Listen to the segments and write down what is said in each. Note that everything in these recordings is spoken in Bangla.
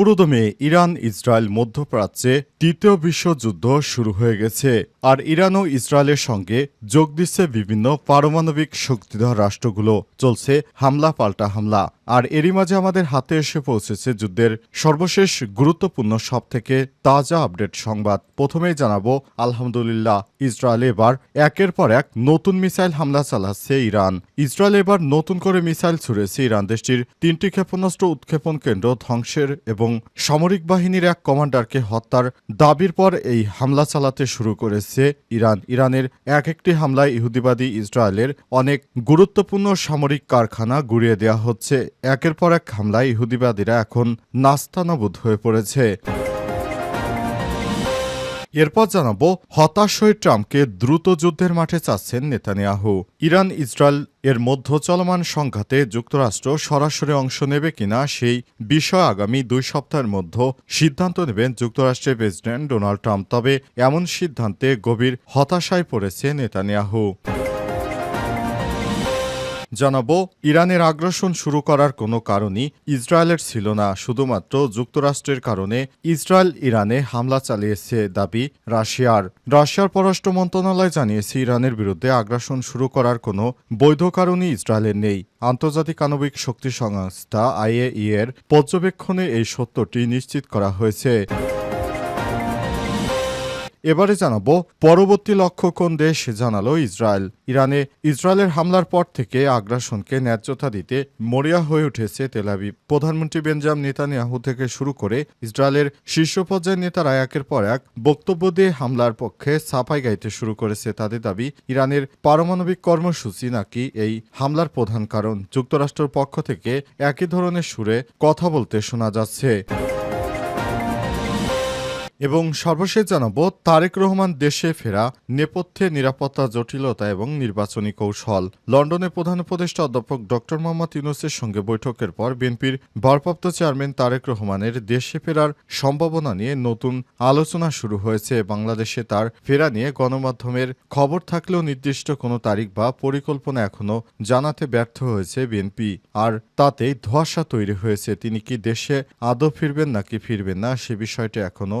পুরোদমে ইরান, ইসরায়েল মধ্যপ্রাচ্যে তৃতীয় বিশ্বযুদ্ধ শুরু হয়ে গেছে। আর ইরান ও ইসরায়েলের সঙ্গে যোগ দিচ্ছে বিভিন্ন পারমাণবিক শক্তিধর রাষ্ট্রগুলো। চলছে হামলা পাল্টা হামলা। আর এরই মাঝে আমাদের হাতে এসে পৌঁছেছে যুদ্ধের সর্বশেষ গুরুত্বপূর্ণ সব থেকে তাজা আপডেট সংবাদ। প্রথমেই জানাব, আলহামদুলিল্লাহ, ইসরায়েল এবার একের পর এক নতুন মিসাইল হামলা চালাচ্ছে ইরান। ইসরায়েল এবার নতুন করে মিসাইল ছুড়েছে ইরান দেশটির তিনটি ক্ষেপণাস্ত্র উৎক্ষেপণ কেন্দ্র ধ্বংসের এবং সামরিক বাহিনীর এক কমান্ডারকে হত্যার দাবির পর এই হামলা চালাতে শুরু করেছে ইরান। ইরানের এক একটি হামলায় ইহুদিবাদী ইসরায়েলের অনেক গুরুত্বপূর্ণ সামরিক কারখানা গুড়িয়ে দেওয়া হচ্ছে। একের পর এক হামলায় ইহুদিবাদীরা এখন নাস্তানাবুদ হয়ে পড়েছে। এরপর জানাব, হতাশ হয়ে ট্রাম্পকে দ্রুত যুদ্ধের মাঠে চাচ্ছেন নেতানিয়াহু। ইরান, ইসরায়েল এর মধ্য চলমান সংঘাতে যুক্তরাষ্ট্র সরাসরি অংশ নেবে কিনা সেই বিষয় আগামী দুই সপ্তাহের মধ্যে সিদ্ধান্ত নেবেন যুক্তরাষ্ট্রের প্রেসিডেন্ট ডোনাল্ড ট্রাম্প। তবে এমন সিদ্ধান্তে গভীর হতাশায় পড়েছে নেতানিয়াহু। জানাব, ইরানের আগ্রাসন শুরু করার কোনো কারণই ইসরায়েলের ছিল না, শুধুমাত্র যুক্তরাষ্ট্রের কারণে ইসরায়েল ইরানে হামলা চালিয়েছে দাবি রাশিয়ার। রাশিয়ার পররাষ্ট্র মন্ত্রণালয় জানিয়েছে, ইরানের বিরুদ্ধে আগ্রাসন শুরু করার কোনো বৈধ কারণই ইসরায়েলের নেই। আন্তর্জাতিক আণবিক শক্তি সংস্থা আইএই এর পর্যবেক্ষণে এই সত্যটি নিশ্চিত করা হয়েছে। এবারে জানাব পরবর্তী লক্ষ্য কোন দেশ জানালো ইসরায়েল। ইরানে ইসরায়েলের হামলার পর থেকে আগ্রাসনকে ন্যায্যতা দিতে মরিয়া হয়ে উঠেছে তেলাবিব প্রধানমন্ত্রী বেঞ্জাম নেতানিয়াহু থেকে শুরু করে ইসরায়েলের শীর্ষ পর্যায়ের নেতারা একের পর এক বক্তব্য দিয়ে হামলার পক্ষে সাফাই গাইতে শুরু করেছে তাদের দাবি, ইরানের পারমাণবিক কর্মসূচি নাকি এই হামলার প্রধান কারণ। যুক্তরাষ্ট্রের পক্ষ থেকে একই ধরনের সুরে কথা বলতে শোনা যাচ্ছে। এবং সর্বশেষ জানাব, তারেক রহমান দেশে ফেরা, নেপথ্যে নিরাপত্তা, জটিলতা এবং নির্বাচনী কৌশল। লন্ডনে প্রধান উপদেষ্টা অধ্যাপক ডক্টর মোহাম্মদ ইউনুসের সঙ্গে বৈঠকের পর বিএনপির ভারপ্রাপ্ত চেয়ারম্যান তারেক রহমানের দেশে ফেরার সম্ভাবনা নিয়ে নতুন আলোচনা শুরু হয়েছে। বাংলাদেশে তার ফেরা নিয়ে গণমাধ্যমের খবর থাকলেও নির্দিষ্ট কোনো তারিখ বা পরিকল্পনা এখনও জানাতে ব্যর্থ হয়েছে বিএনপি। আর তাতেই ধোয়াশা তৈরি হয়েছে। তিনি কি দেশে আদৌ ফিরবেন নাকি ফিরবেন না, সে বিষয়টি এখনও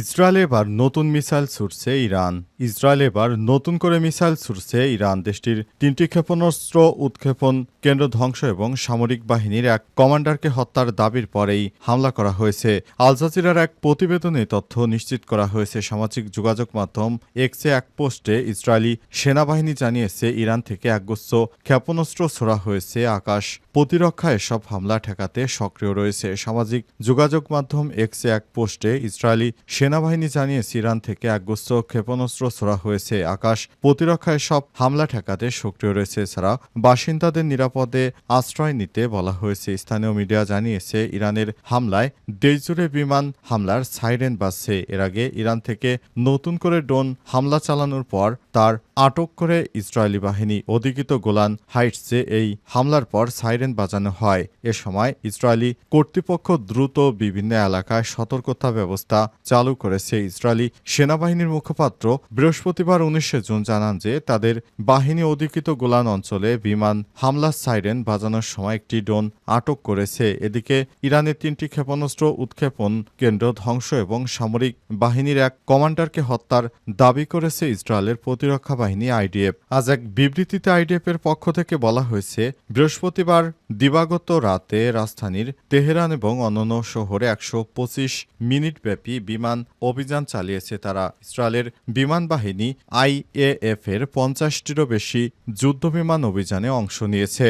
ইসরায়েল এবার নতুন মিসাইল ছুটছে ইরান। ইসরায়েল এবার নতুন করে মিসাইল ছুটছে ইরান। দেশটির তিনটি ক্ষেপণাস্ত্র উৎক্ষেপণ কেন্দ্র ধ্বংস এবং সামরিক বাহিনীর এক কমান্ডারকে হত্যার দাবির পরেই হামলা করা হয়েছে। আল জাজিরার এক প্রতিবেদনে তথ্য নিশ্চিত করা হয়েছে। সামাজিক যোগাযোগ মাধ্যম এক্সে এক পোস্টে ইসরায়েলি সেনাবাহিনী জানিয়েছে, ইরান থেকে একগুচ্ছ ক্ষেপণাস্ত্র ছোড়া হয়েছে। আকাশ প্রতিরক্ষা এসব হামলা ঠেকাতে সক্রিয় রয়েছে। সামাজিক যোগাযোগ মাধ্যম এক্সে এক পোস্টে ইসরায়েলি সেনাবাহিনী জানিয়েছে ইরান থেকে একগুচ্ছ ক্ষেপণাস্ত্র ছোড়া হয়েছে। আকাশ প্রতিরক্ষা এসব হামলা ঠেকাতে সক্রিয় রয়েছে। এছাড়া বাসিন্দাদের নিরাপদে আশ্রয় নিতে বলা হয়েছে। স্থানীয় মিডিয়া জানিয়েছে, ইরানের হামলায় দেশজুড়ে বিমান হামলার সাইরেন বাজছে। এর আগে ইরান থেকে নতুন করে ড্রোন হামলা চালানোর পর তার আটক করে ইসরায়েলি বাহিনী। অধিকৃত গোলান হাইটসে এই হামলার পর সাইরেন বাজানো হয়। এ সময় ইসরায়েলি কর্তৃপক্ষ দ্রুত বিভিন্ন এলাকায় সতর্কতা ব্যবস্থা চালু করেছে ইসরায়েলি সেনাবাহিনীর মুখপাত্র। বৃহস্পতিবার উনিশে জুন জানান যে তাদের বাহিনী অধিকৃত গোলান অঞ্চলে বিমান হামলার সাইরেন বাজানোর সময় একটি ড্রোন আটক করেছে। এদিকে ইরানের তিনটি ক্ষেপণাস্ত্র উৎক্ষেপণ কেন্দ্র ধ্বংস এবং সামরিক বাহিনীর এক কমান্ডারকে হত্যার দাবি করেছে ইসরায়েলের প্রতিরক্ষা বাহিনী আইডিএফ। আজ এক বিবৃতিতে আইডিএফ এর পক্ষ থেকে বলা হয়েছে, বৃহস্পতিবার দিবাগত রাতে রাজধানীর তেহরান এবং অন্যান্য শহরে একশো পঁচিশ মিনিটব্যাপী বিমান অভিযান চালিয়েছে তারা। ইসরায়েলের বিমান বাহিনী আইএএফ এর পঞ্চাশটিরও বেশি যুদ্ধবিমান অভিযানে অংশ নিয়েছে।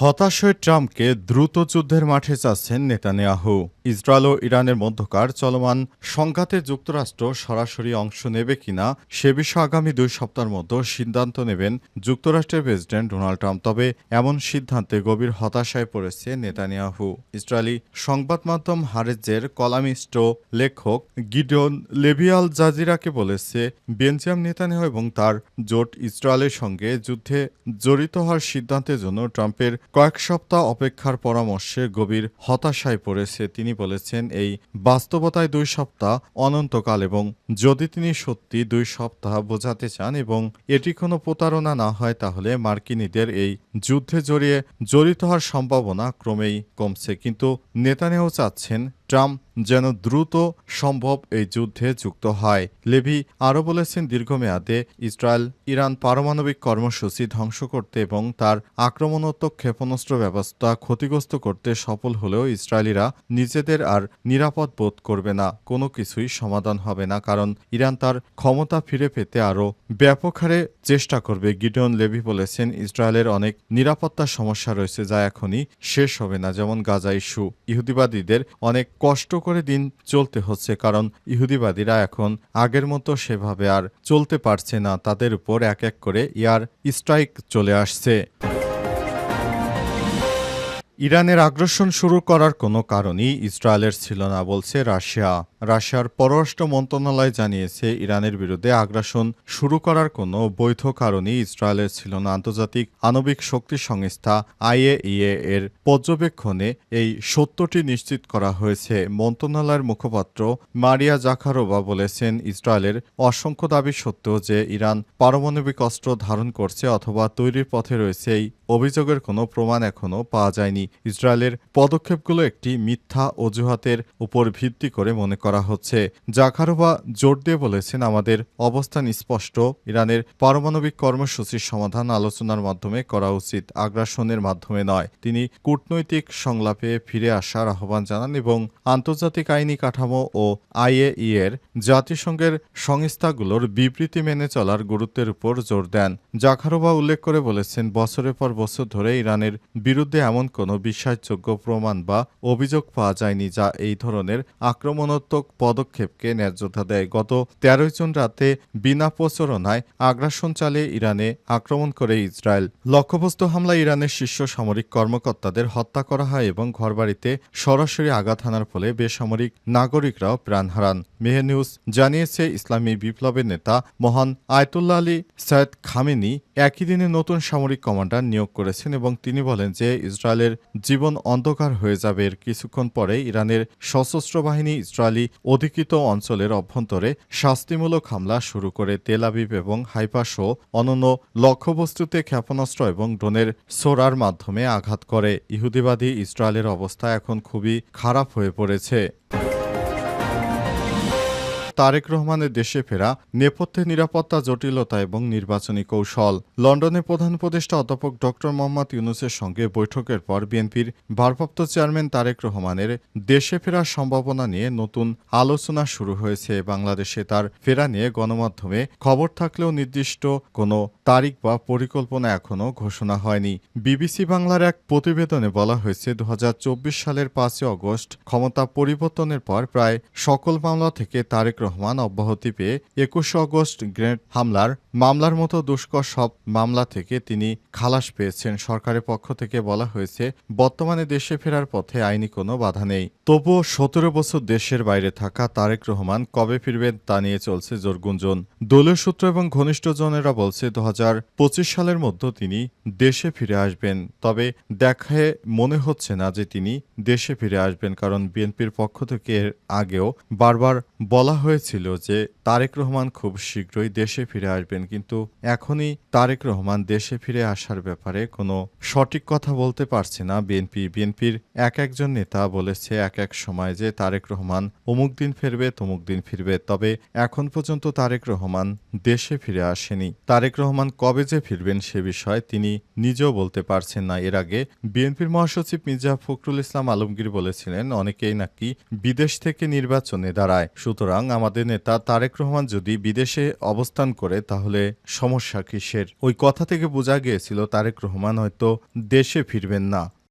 হতাশ হয়ে ট্রাম্পকে দ্রুত যুদ্ধের মাঠে চাচ্ছেন নেতানিয়াহু। ইসরায়েল ও ইরানের মধ্যকার চলমান সংঘাতে যুক্তরাষ্ট্র সরাসরি অংশ নেবে কিনা সে বিষয়ে আগামী দুই সপ্তাহের মধ্যে সিদ্ধান্ত নেবেন যুক্তরাষ্ট্রের প্রেসিডেন্ট ডোনাল্ড ট্রাম্প, তবে এমন সিদ্ধান্তে গভীর হতাশায় পড়েছে নেতানিয়াহু। ইসরায়েলি সংবাদ মাধ্যম হারেজের কলামিস্ট লেখক গিডন লেভিয়াল জাজিরাকে বলেছে বেঞ্জাম নেতানিয়াহু এবং তার জোট ইসরায়েলের সঙ্গে যুদ্ধে জড়িত হওয়ার সিদ্ধান্তের জন্য ট্রাম্পের কয়েক সপ্তাহ অপেক্ষার পরামর্শে গভীর হতাশায় পড়েছে তিনি বলেছেন, এই বাস্তবতায় দুই সপ্তাহ অনন্তকাল এবং যদি তিনি সত্যি দুই সপ্তাহ বোঝাতে চান এবং এটি কোনো প্রতারণা না হয়, তাহলে মার্কিনীদের এই যুদ্ধে জড়িয়ে জড়িত হওয়ার সম্ভাবনা ক্রমেই কমছে। কিন্তু নেতানেও চাচ্ছেন ট্রাম্প যেন দ্রুত সম্ভব এই যুদ্ধে যুক্ত হয়। লেভি আরও বলেছেন, দীর্ঘমেয়াদে ইসরায়েল ইরান পারমাণবিক কর্মসূচি ধ্বংস করতে এবং তার আক্রমণাত্মক ক্ষেপণাস্ত্র ব্যবস্থা ক্ষতিগ্রস্ত করতে সফল হলেও ইসরায়েলিরা নিজেদের আর নিরাপদ বোধ করবে না। কোনো কিছুই সমাধান হবে না, কারণ ইরান তার ক্ষমতা ফিরে পেতে আরও ব্যাপক হারে চেষ্টা করবে। গিডন লেভি বলেছেন, ইসরায়েলের অনেক নিরাপত্তা সমস্যা রয়েছে যা এখনই শেষ হবে না, যেমন গাজা ইস্যু। ইহুদিবাদীদের অনেক কষ্ট করে দিন চলতে হচ্ছে, কারণ ইহুদিবাদীরা এখন আগের মতো সেভাবে আর চলতে পারছে না। তাদের উপর এক এক করে ইয়ার স্ট্রাইক চলে আসছে। ইরানের আগ্রাসন শুরু করার কোনো কারণই ইসরায়েলের ছিল না বলছে রাশিয়া। রাশিয়ার পররাষ্ট্র মন্ত্রণালয় জানিয়েছে, ইরানের বিরুদ্ধে আগ্রাসন শুরু করার কোনো বৈধ কারণই ইসরায়েলের ছিল না। আন্তর্জাতিক আণবিক শক্তি সংস্থা আইএইএ এর পর্যবেক্ষণে এই সত্যটি নিশ্চিত করা হয়েছে। মন্ত্রণালয়ের মুখপাত্র মারিয়া জাখারোভা বলেছেন, ইসরায়েলের অসংখ্য দাবি সত্ত্বেও যে ইরান পারমাণবিক অস্ত্র ধারণ করছে অথবা তৈরির পথে রয়েছে, এই অভিযোগের কোনো প্রমাণ এখনও পাওয়া যায়নি। ইসরায়েলের পদক্ষেপগুলো একটি মিথ্যা অজুহাতের উপর ভিত্তি করে মনে করা হচ্ছে। জাখারোভা জোর দিয়ে বলেছেন, আমাদের অবস্থান স্পষ্ট। ইরানের পারমাণবিক কর্মসূচির সমাধান আলোচনার মাধ্যমে করা উচিত, আগ্রাসনের মাধ্যমে নয়। তিনি কূটনৈতিক সংলাপে ফিরে আসার আহ্বান জানান এবং আন্তর্জাতিক আইনি কাঠামো ও আইএই এর জাতিসংঘের সংস্থাগুলোর বিবৃতি মেনে চলার গুরুত্বের উপর জোর দেন। জাখারোভা উল্লেখ করে বলেছেন, বছরের পর বছর ধরে ইরানের বিরুদ্ধে এমন কোনো বিশ্বাসযোগ্য প্রমাণ বা অভিযোগ পাওয়া যায়নি যা এই ধরনের আক্রমণাত্মক পদক্ষেপকে ন্যায্যতা দেয়। গত তেরোই জুন রাতে বিনা প্রচারণায় আগ্রাসন চালিয়ে ইরানে আক্রমণ করে ইসরায়েল। লক্ষ্যবস্তু হামলায় ইরানের শীর্ষ সামরিক কর্মকর্তাদের হত্যা করা হয় এবং ঘরবাড়িতে সরাসরি আঘাত হানার ফলে বেসামরিক নাগরিকরাও প্রাণ হারান। মেহে নিউজ জানিয়েছে ইসলামী বিপ্লবের নেতা মহান আয়তুল্লাহ আলী সৈয়দ খামেনি একই দিনে নতুন সামরিক কমান্ডার নিয়োগ করেছেন এবং তিনি বলেন যে ইসরায়েলের জীবন অন্ধকার হয়ে যাবে এর কিছুক্ষণ পরে ইরানের সশস্ত্র বাহিনী ইসরায়েলি অধিকৃত অঞ্চলের অভ্যন্তরে শাস্তিমূলক হামলা শুরু করে তেল আবিব এবং হাইফা সহ অনন্য লক্ষ্যবস্তুতে ক্ষেপণাস্ত্র এবং ড্রোনের সোরার মাধ্যমে আঘাত করে। ইহুদিবাদী ইসরায়েলের অবস্থা এখন খুবই খারাপ হয়ে পড়েছে। তারেক রহমানের দেশে ফেরা নেপথ্যে নিরাপত্তা, জটিলতা এবং নির্বাচনী কৌশল। লন্ডনে প্রধান উপদেষ্টা অধ্যাপক ড. মোহাম্মদ ইউনুসের সঙ্গে বৈঠকের পর বিএনপির ভারপ্রাপ্ত চেয়ারম্যান তারেক রহমানের দেশে ফেরার সম্ভাবনা নিয়ে নতুন আলোচনা শুরু হয়েছে। বাংলাদেশে তার ফেরা নিয়ে গণমাধ্যমে খবর থাকলেও নির্দিষ্ট কোনো তারিখ বা পরিকল্পনা এখনও ঘোষণা হয়নি। বিবিসি বাংলার এক প্রতিবেদনে বলা হয়েছে দু হাজার চব্বিশ সালের পাঁচই অগস্ট ক্ষমতা পরিবর্তনের পর প্রায় সকল মামলা থেকে তারেক রহমান অব্যাহতি পেয়ে একুশে অগস্ট গ্রেনেড হামলার মামলার মতো দুষ্কর সব মামলা থেকে তিনি খালাস পেয়েছেন। সরকারের পক্ষ থেকে বলা হয়েছে, বর্তমানে দেশে ফেরার পথে আইনি কোনো বাধা নেই। তবুও সতেরো বছর দেশের বাইরে থাকা তারেক রহমান কবে ফিরবেন তা নিয়ে চলছে জোর গুঞ্জন। দলীয় সূত্র এবং ঘনিষ্ঠজনেরা বলছে দু সালের মধ্যে তিনি দেশে ফিরে আসবেন। তবে দেখায় মনে হচ্ছে না যে তিনি দেশে ফিরে আসবেন, কারণ বিএনপির পক্ষ থেকে এর আগেও বারবার বলা হয়েছিল যে তারেক রহমান খুব শীঘ্রই দেশে ফিরে আসবেন, কিন্তু এখনই তারেক রহমান দেশে ফিরে আসার ব্যাপারে কোনো সঠিক কথা বলতে পারছে না। বিএনপি, বিএনপির এক একজন নেতা বলেছে এক এক সময় যে তারেক রহমান অমুক দিন ফিরবে, তমুক দিন ফিরবে, তবে এখন পর্যন্ত তারেক রহমান দেশে ফিরে আসেনি। তারেক রহমান কবে যে ফিরবেন সে বিষয়ে তিনি নিজেও বলতে পারছেন না। এর আগে বিএনপির মহাসচিব মির্জা ফখরুল ইসলাম আলমগীর বলেছিলেন, অনেকেই নাকি বিদেশ থেকে নির্বাচনে দাঁড়ায়। সুতরাং আমাদের আমাদের নেতা তারেক রহমান যদি বিদেশে অবস্থান করে, তাহলে সমস্যা কিসের? ওই কথা থেকে বোঝা গিয়েছিল তারেক রহমান হয়তো দেশে ফিরবেন না।